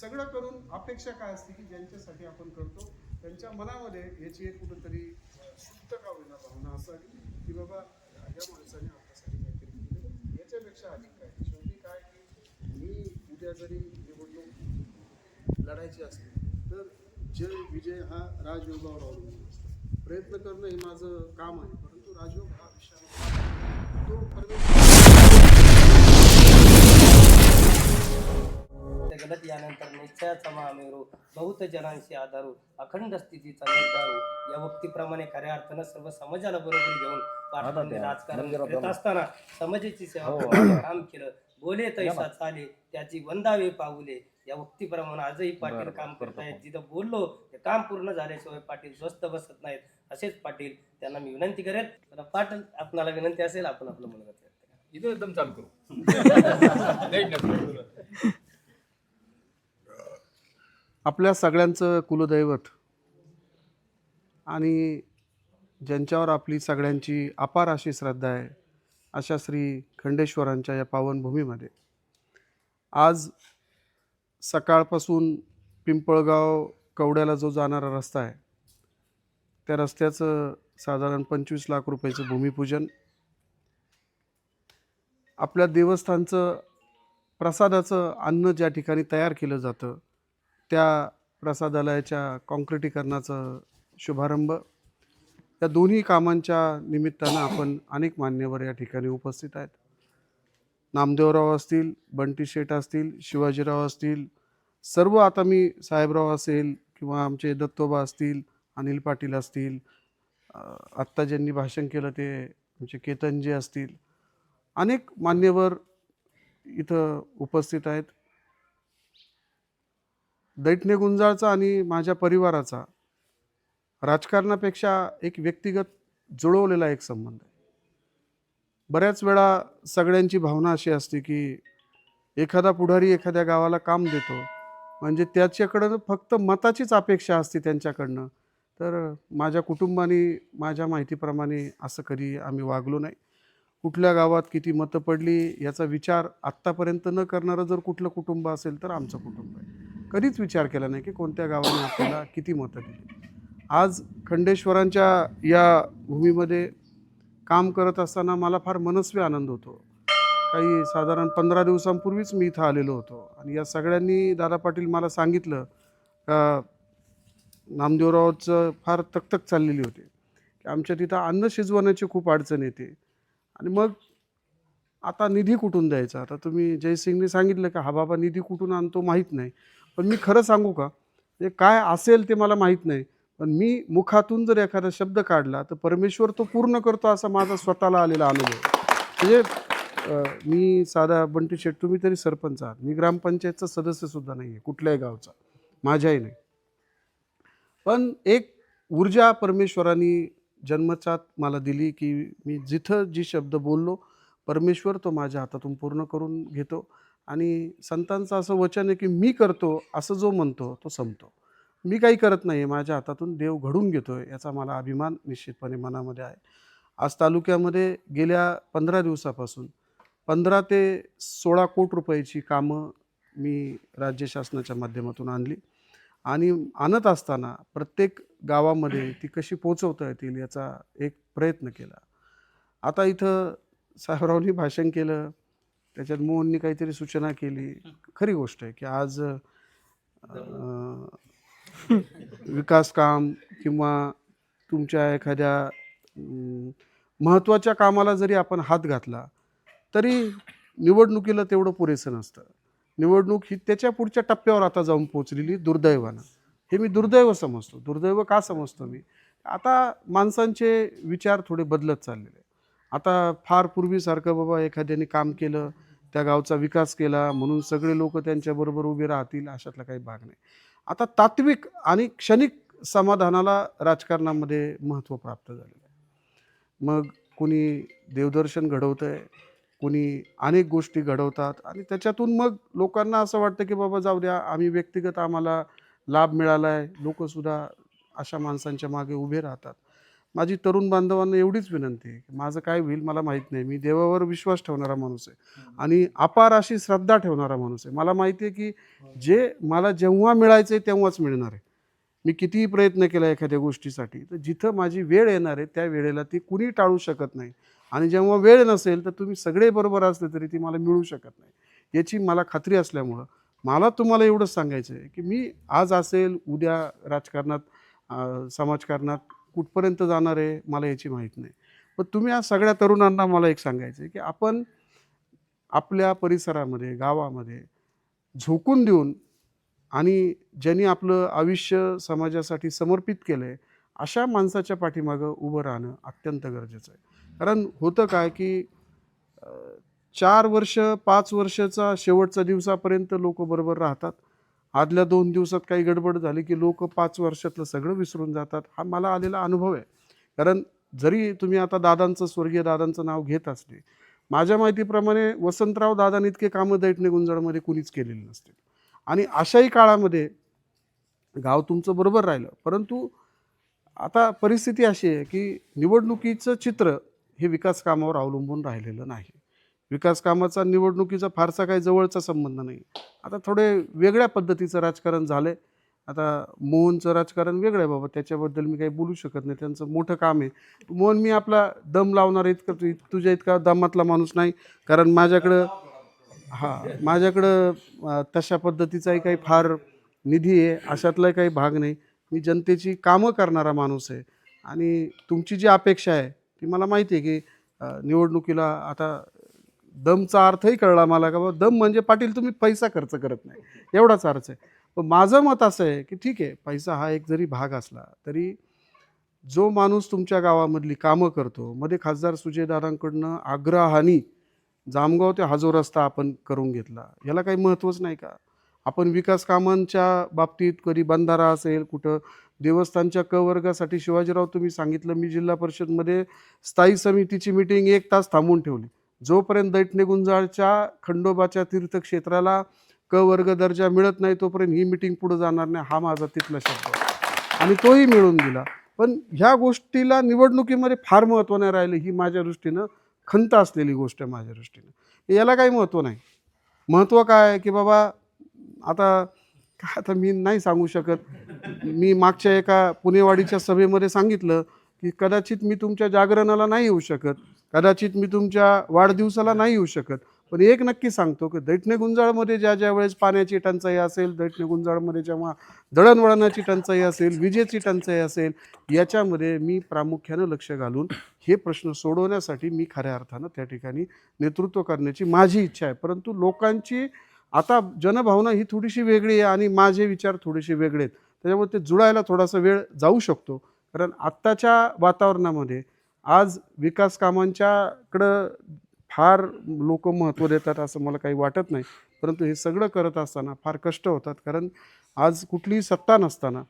सगळं करून अपेक्षा काय असते की ज्यांच्यासाठी आपण करतो त्यांच्या मनामध्ये याची एक कुठंतरी शुद्ध का होईना भावना असावी की बाबा या माणसाने आपल्यासाठी काहीतरी केलं याच्यापेक्षा अधिक काय? शेवटी काय की मी उद्या जरी निवडणूक लढायची असली तर जय विजय हा राजयोगावर अवलंबून असतो. प्रयत्न करणं हे माझं काम आहे परंतु राजयोग यानंतर निश्चयाचा महामेरू बहुत जनांशी आधारू अखंड स्थितीचा निर्धारू या वक्तीप्रमाणे खऱ्या अर्थानं सर्व समाजाला बरोबर घेऊन राजकारण करत असताना समाजाची सेवा करण्याचं काम केलं. बोले तैसा चाले त्याची वंदावे पाऊले. या वक्तीप्रमाणे आजही पाटील काम करतायत. जिथं बोललो ते काम पूर्ण झाल्याशिवाय पाटील स्वस्त बसत नाहीत. असेच पाटील त्यांना मी विनंती करेन. तर पाटील आपणाला विनंती असेल आपण आपलं मुलगा इथं एकदम चालू करू. आपल्या सगळ्यांचं कुलदैवत. आणि ज्यांच्यावर आपली सगळ्यांची अपार अशी श्रद्धा आहे अशा श्री खंडेश्वरांच्या या पावनभूमीमध्ये. आज सकाळपासून पिंपळगाव कवड्याला जो जाणारा रस्ता आहे त्या रस्त्याचं साधारण पंचवीस लाख रुपयाचं भूमिपूजन. आपल्या देवस्थानचं प्रसादाचं अन्न ज्या ठिकाणी तयार केलं जातं त्या प्रसादालयाच्या काँक्रिटीकरणाचं शुभारंभ. या दोन्ही कामांच्या निमित्तानं आपण अनेक मान्यवर या ठिकाणी उपस्थित आहेत. नामदेवराव असतील बंटी शेठ असतील शिवाजीराव असतील सर्व आता मी साहेबराव असेल किंवा आमचे दत्तोबा असतील अनिल पाटील असतील आत्ता ज्यांनी भाषण केलं ते आमचे केतनजी असतील अनेक मान्यवर इथं उपस्थित आहेत. दैठणे गुंजाळचा आणि माझ्या परिवाराचा राजकारणापेक्षा एक व्यक्तिगत जुळवलेला एक संबंध आहे. बऱ्याच वेळा सगळ्यांची भावना अशी असते की एखादा पुढारी एखाद्या गावाला काम देतो म्हणजे त्याच्याकडं फक्त मताचीच अपेक्षा असते त्यांच्याकडनं. तर माझ्या कुटुंबाने माझ्या माहितीप्रमाणे असं कधी आम्ही वागलो नाही. कुठल्या गावात किती मतं पडली याचा विचार आत्तापर्यंत न करणारं जर कुठलं कुटुंब असेल तर आमचं कुटुंब आहे. कधीच विचार केला नाही की कोणत्या गावाने आपल्याला किती मतं दिली. आज खंडेश्वरांच्या या भूमीमध्ये काम करत असताना मला फार मनस्वी आनंद होतो. काही साधारण पंधरा दिवसांपूर्वीच मी इथं आलेलो होतो आणि या सगळ्यांनी दादा पाटील मला सांगितलं का नामदेवरावचं फार तकतक चाललेली होती. की आमच्या तिथं अन्न शिजवण्याची खूप अडचण येते. आणि मग आता निधी कुठून द्यायचा? आता तुम्ही जयसिंगने सांगितलं का हा बाबा निधी कुठून आणतो माहीत नाही. पण मी खरं सांगू का? ते काय असेल ते मला माहीत नाही. पण मी मुखातून जर एखादा शब्द काढला तर परमेश्वर तो पूर्ण करतो असा माझा स्वतःला आलेला अनुभव. आहे. म्हणजे मी साधा बंटी शेट तुम्ही तरी सरपंच आहात. मी ग्रामपंचायतचा सदस्यसुद्धा नाही आहे कुठल्याही गावचा. माझ्याही नाही. पण एक ऊर्जा परमेश्वराने जन्मचात मला दिली की मी जिथं जी शब्द बोललो परमेश्वर तो माझ्या हातातून पूर्ण करून घेतो. आणि संतांचं असं वचन आहे की मी करतो असं जो म्हणतो तो संपतो. मी काही करत नाही आहे माझ्या हातातून देव घडून घेतो आहे याचा मला अभिमान निश्चितपणे मनामध्ये आहे. आज तालुक्यामध्ये गेल्या पंधरा दिवसापासून पंधरा ते सोळा कोटी रुपयाची कामं मी राज्य शासनाच्या माध्यमातून आणली. आणि आणत असताना प्रत्येक गावामध्ये ती कशी पोचवता येतील याचा एक प्रयत्न केला. आता इथं साहेबरावनी भाषण केलं. त्याच्यात मोहननी काहीतरी सूचना केली. खरी गोष्ट आहे की आज विकास काम किंवा तुमच्या एखाद्या महत्त्वाच्या कामाला जरी आपण हात घातला तरी निवडणुकीला तेवढं पुरेसं नसतं. निवडणूक ही त्याच्या पुढच्या टप्प्यावर आता जाऊन पोचलेली दुर्दैवानं. हे मी दुर्दैव समजतो. दुर्दैव का समजतो मी? आता माणसांचे विचार थोडे बदलत चाललेले आता फार पूर्वीसारखं बाबा एखाद्याने काम केलं त्या गावचा विकास केला म्हणून सगळे लोक त्यांच्याबरोबर उभे राहतील अशातला काही भाग नाही. आता तात्विक आणि क्षणिक समाधानाला राजकारणामध्ये महत्त्व प्राप्त झालेलं आहे. मग कुणी देवदर्शन घडवतं आहे कुणी अनेक गोष्टी घडवतात आणि त्याच्यातून मग लोकांना असं वाटतं की बाबा जाऊ द्या आम्ही व्यक्तिगत आम्हाला लाभ मिळाला आहे लोकसुद्धा अशा माणसांच्या मागे उभे राहतात. माझी तरुण बांधवांना एवढीच विनंती आहे की माझं काय होईल मला माहीत नाही. मी देवावर विश्वास ठेवणारा माणूस आहे आणि अपार अशी श्रद्धा ठेवणारा माणूस आहे. मला माहिती आहे की जे मला जेव्हा मिळायचं आहे तेव्हाच मिळणार आहे. मी कितीही प्रयत्न केला एखाद्या गोष्टीसाठी तर जिथं माझी वेळ येणार आहे त्या वेळेला ती कुणी टाळू शकत नाही. आणि जेव्हा वेळ नसेल तर तुम्ही सगळे बरोबर असले तरी ती मला मिळू शकत नाही. याची मला खात्री असल्यामुळं मला तुम्हाला एवढंच सांगायचं आहे की मी आज असेल उद्या राजकारणात समाजकारणात कुठपर्यंत जाणार आहे मला याची माहीत नाही. पण तुम्ही आज सगळ्या तरुणांना मला एक सांगायचं आहे की आपण आपल्या परिसरामध्ये गावामध्ये झोकून देऊन आणि ज्यांनी आपलं आयुष्य समाजासाठी समर्पित केलं आहे अशा माणसाच्या पाठीमागं उभं राहणं अत्यंत गरजेचं आहे. कारण होतं काय की चार वर्ष पाच वर्षाचा शेवटचा दिवसापर्यंत लोक बरोबर राहतात. आदल्या दोन दिवसात काही गडबड झाली की लोक पाच वर्षातलं सगळं विसरून जातात. हा मला आलेला अनुभव आहे. कारण जरी तुम्ही आता दादांचं स्वर्गीय दादांचं नाव घेत असले माझ्या माहितीप्रमाणे वसंतराव दादांनी इतके कामं दैठणे गुंजळमध्ये कुणीच केलेली नसतील आणि अशाही काळामध्ये गाव तुमचं बरोबर राहिलं. परंतु आता परिस्थिती अशी आहे की निवडणुकीचं चित्र हे विकास कामावर अवलंबून राहिलेलं नाही. विकास कामाचा निवडणुकीचा फारसा काही जवळचा संबंध नाही. आता थोडे वेगळ्या पद्धतीचं राजकारण झालं आहे आता मोहनचं राजकारण वेगळं आहे बाबा त्याच्याबद्दल मी काही बोलू शकत नाही. त्यांचं मोठं काम आहे. मोहन मी आपला दम लावणार इतकं तु- तुझ्या इतका दमातला माणूस नाही. कारण माझ्याकडं हां माझ्याकडं तशा पद्धतीचाही काही फार निधी आहे. अशातलाही काही भाग नाही. मी जनतेची कामं करणारा माणूस आहे. आणि तुमची जी अपेक्षा आहे ती मला माहिती आहे की निवडणुकीला आता दमचा अर्थही कळला मला का बाबा दम म्हणजे पाटील तुम्ही पैसा खर्च करत नाही. एवढाच अर्थ आहे. पण माझं मत असं आहे की ठीक आहे पैसा हा एक जरी भाग असला तरी जो माणूस तुमच्या गावामधली कामं करतो मध्ये खासदार सुजयदारांकडनं आग्रहानी जामगाव ते हाजो रस्ता आपण करून घेतला याला काही महत्त्वच नाही का? आपण विकास कामांच्या बाबतीत कधी बंधारा असेल कुठं देवस्थानच्या क वर्गासाठी शिवाजीराव तुम्ही सांगितलं मी जिल्हा परिषदमध्ये स्थायी समितीची मिटिंग एक तास थांबवून ठेवली. जोपर्यंत दैठणे गुंजाळच्या खंडोबाच्या तीर्थक्षेत्राला क वर्ग दर्जा मिळत नाही तोपर्यंत ही मिटिंग पुढे जाणार नाही हा माझा तिथला शब्द आणि तोही मिळून दिला पण ह्या गोष्टीला निवडणुकीमध्ये फार महत्त्व नाही राहिलं ही माझ्या दृष्टीनं खंत असलेली गोष्ट आहे माझ्या दृष्टीनं. याला काही महत्त्व नाही. महत्त्व काय आहे की बाबा आता काय आता मी नाही सांगू शकत. मी मागच्या एका पुणेवाडीच्या सभेमध्ये सांगितलं की कदाचित मी तुमच्या जागरणाला नाही येऊ शकत. कदाचित मी तुमच्या वाढदिवसाला नाही येऊ शकत. पण एक नक्की सांगतो की दैठणे गुंजाळमध्ये ज्या ज्या वेळेस पाण्याची टंचाई असेल दैठणे गुंजाळमध्ये जेव्हा दळणवळणाची टंचाई असेल विजेची टंचाई असेल याच्यामध्ये मी प्रामुख्यानं लक्ष घालून हे प्रश्न सोडवण्यासाठी मी खऱ्या अर्थानं त्या ठिकाणी नेतृत्व करण्याची माझी इच्छा आहे. परंतु लोकांची आता जनभावना ही थोडीशी वेगळी आहे आणि माझे विचार थोडेसे वेगळे आहेत. त्याच्यामुळे ते जुळायला थोडासा वेळ जाऊ शकतो. कारण आत्ताच्या वातावरणामध्ये आज विकास कामांच्याकडं फार लोक महत्त्व देतात असं मला काही वाटत नाही. परंतु हे सगळं करत असताना फार कष्ट होतात. कारण आज कुठलीही सत्ता नसताना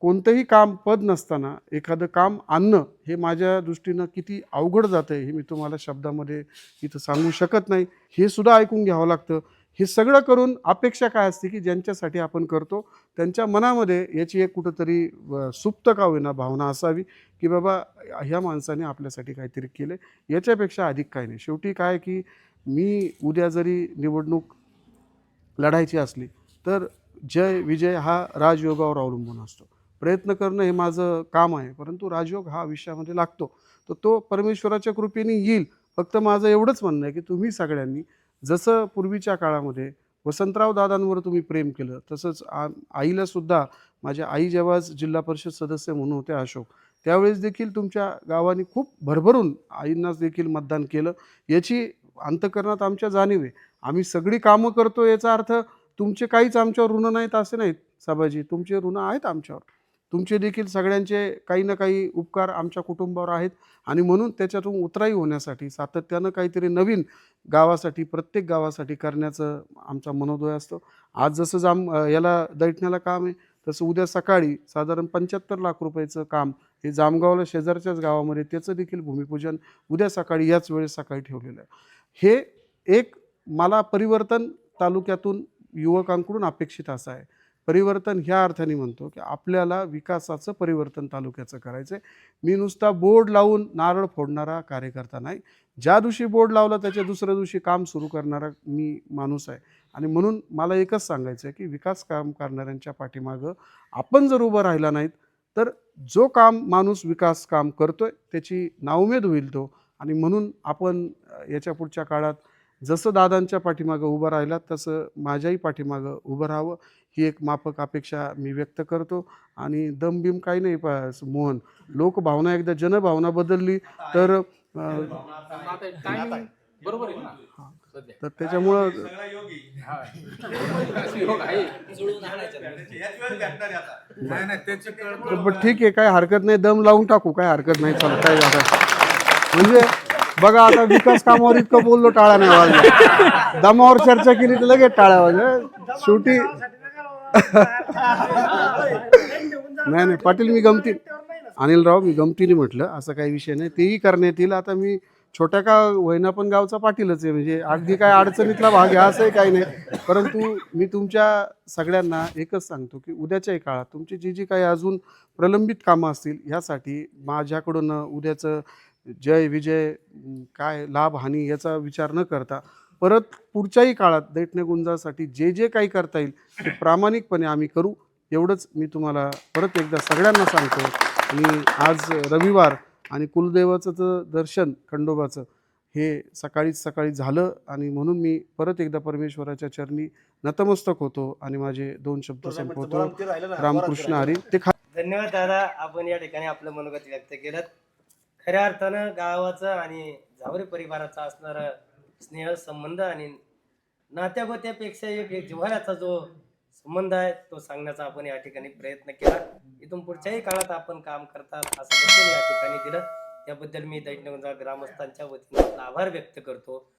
कोणतंही काम पद नसताना एखादं काम आणणं हे माझ्या दृष्टीनं किती अवघड जातं आहे हे मी तुम्हाला शब्दामध्ये इथं सांगू शकत नाही. हे सुद्धा ऐकून घ्यावं लागतं. हे सगळं करून अपेक्षा काय असते की ज्यांच्यासाठी आपण करतो त्यांच्या मनामध्ये याची एक कुठंतरी सुप्त का होईना भावना असावी की बाबा ह्या माणसाने आपल्यासाठी काहीतरी केलं याच्यापेक्षा अधिक काही नाही. शेवटी काय की मी उद्या जरी निवडणूक लढायची असली तर जय विजय हा राजयोगावर अवलंबून असतो. प्रयत्न करणं हे माझं काम आहे परंतु राजयोग हा आयुष्यामध्ये लागतो. तर तो परमेश्वराच्या कृपेने येईल. फक्त माझं एवढंच म्हणणं आहे की तुम्ही सगळ्यांनी जसं पूर्वीच्या काळामध्ये वसंतराव दादांवर तुम्ही प्रेम केलं तसंच आ आईला सुद्धा माझ्या आई जेव्हा जिल्हा परिषद सदस्य म्हणून होते अशोक त्यावेळेस देखील तुमच्या गावाने खूप भरभरून आईंनाच देखील मतदान केलं. याची अंतकरणात आमच्या जाणीव आहे. आम्ही सगळी कामं करतो याचा अर्थ तुमचे काहीच आमच्यावर ऋण नाहीत असे नाहीत साबाजी तुमचे ऋण आहेत आमच्यावर. तुमचे देखील सगळ्यांचे काही ना काही उपकार आमच्या कुटुंबावर आहेत. आणि म्हणून त्याच्यातून उतराई होण्यासाठी सातत्यानं काहीतरी नवीन गावासाठी प्रत्येक गावासाठी करण्याचं आमचा मनोदय असतो. आज जसं जाम याला दैठण्याला काम आहे तसं उद्या सकाळी साधारण पंच्याहत्तर लाख रुपयाचं काम हे जामगावला शेजारच्याच गावामध्ये त्याचं देखील भूमिपूजन उद्या सकाळी याच वेळेस सकाळी ठेवलेलं आहे. हे एक मला परिवर्तन तालुक्यातून युवकांकडून अपेक्षित असं आहे. परिवर्तन ह्या अर्थाने म्हणतो की आपल्याला विकासाचं परिवर्तन तालुक्याचं करायचं आहे मी नुसता बोर्ड लावून नारळ फोडणारा कार्यकर्ता नाही. ज्या दिवशी बोर्ड लावला त्याच्या दुसऱ्या दिवशी काम सुरू करणारा मी माणूस आहे. आणि म्हणून मला एकच सांगायचं आहे की विकास काम करणाऱ्यांच्या पाठीमागं आपण जर उभं राहिला नाहीत तर जो काम माणूस विकास काम करतोय त्याची नाउमेद होईल तो. आणि म्हणून आपण याच्या पुढच्या काळात जसं दादांच्या पाठीमागं उभं राहिला तसं माझ्याही पाठीमागं उभं राहावं. ही एक माफक अपेक्षा मी व्यक्त करतो. आणि दमबिम काही नाही पा मोहन. लोकभावना एकदा जनभावना बदलली तर बरोबर आहे ना तर त्याच्यामुळं ठीक आहे काय हरकत नाही. दम लावून टाकू काय हरकत नाही. चला काय झालं. म्हणजे बघा आता विकास कामावर इतकं बोललो टाळा नाही वाजला. दमावर चर्चा केली तर लगेच टाळ्या वाजल्या शेवटी नाही नाही पाटील मी गमती अनिलराव मी गमतीने म्हटलं असं काही विषय नाही. तेही करण्यात येईल आता मी छोट्या का होईना पण गावचा पाटीलच आहे म्हणजे अगदी काय अडचणीतला भाग आहे असंही काही नाही. परंतु मी तुमच्या सगळ्यांना एकच सांगतो की उद्याच्याही काळात तुमची जी जी काही अजून प्रलंबित कामं असतील ह्यासाठी माझ्याकडून उद्याचं जय विजय काय लाभ हानी याचा विचार न करता परत पुढच्याही काळात दैठण्यगुंजासाठी जे जे काही करता येईल ते प्रामाणिकपणे आम्ही करू. एवढंच मी तुम्हाला परत एकदा सगळ्यांना सांगतो. आणि आज रविवार आणि कुलदेवाचं दर्शन खंडोबाचं हे सकाळीच सकाळी झालं आणि म्हणून मी परत एकदा परमेश्वराच्या चरणी नतमस्तक होतो आणि माझे दोन शब्द संपवतो. रामकृष्ण हरी. ते खा धन्यवाद दादा आपण या ठिकाणी आपलं मनोगत व्यक्त केलं. खऱ्या अर्थानं गावाचं आणि झावरे परिवाराचा असणारा स्नेह संबंध आणि नात्यागोत्यापेक्षा एक जिव्हाऱ्याचा जिव्हाळ्याचा जो संबंध आहे तो सांगण्याचा आपण या ठिकाणी प्रयत्न केला. इथून पुढच्याही काळात आपण काम करतात असं वचन या ठिकाणी दिलं. त्याबद्दल मी दैनंदिन ग्रामस्थांच्या वतीने आभार व्यक्त करतो.